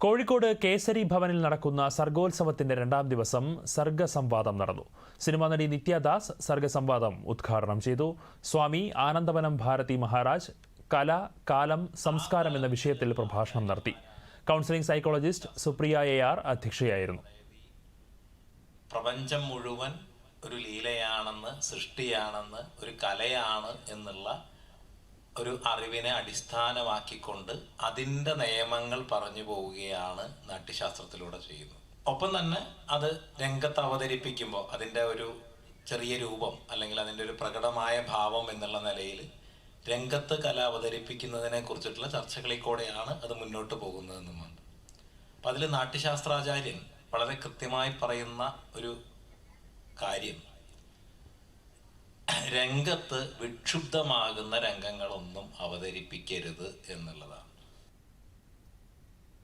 കോഴിക്കോട് കേസരി ഭവനിൽ നടക്കുന്ന സർഗോത്സവത്തിന്റെ രണ്ടാം ദിവസം സർഗസംവാദം നടന്നു. സിനിമാ നടി നിത്യദാസ് സർഗസംവാദം ഉദ്ഘാടനം ചെയ്തു. സ്വാമി ആനന്ദവനം ഭാരതി മഹാരാജ് കല കാലം സംസ്കാരം എന്ന വിഷയത്തിൽ പ്രഭാഷണം നടത്തി. Counselling psychologist Supriya A R അധ്യക്ഷയായിരുന്നു. പ്രപഞ്ചം മുഴുവൻ ഒരു ലീലയാണെന്ന് സൃഷ്ടിയാണെന്ന് ഒരു കലയാണ് എന്നുള്ള ഒരു അറിവിനെ അടിസ്ഥാനമാക്കിക്കൊണ്ട് അതിന്റെ നിയമങ്ങൾ പറഞ്ഞു പോവുകയാണ് നാട്യശാസ്ത്രത്തിലൂടെ ചെയ്യുന്നത്. ഒപ്പം തന്നെ അത് രംഗത്ത് അവതരിപ്പിക്കുമ്പോൾ അതിന്റെ ഒരു ചെറിയ രൂപം അല്ലെങ്കിൽ അതിന്റെ ഒരു പ്രകടമായ ഭാവം എന്നുള്ള നിലയിൽ രംഗത്ത് കല അവതരിപ്പിക്കുന്നതിനെ കുറിച്ചിട്ടുള്ള ചർച്ചകളിൽ കൂടെയാണ് അത് മുന്നോട്ട് പോകുന്നതെന്നുമുണ്ട് അപ്പം അതിൽ നാട്യശാസ്ത്രാചാര്യൻ വളരെ കൃത്യമായി പറയുന്ന ഒരു കാര്യം രംഗത്ത് വിക്ഷുബ്ധമാകുന്ന രംഗങ്ങളൊന്നും അവതരിപ്പിക്കരുത് എന്നുള്ളതാണ്.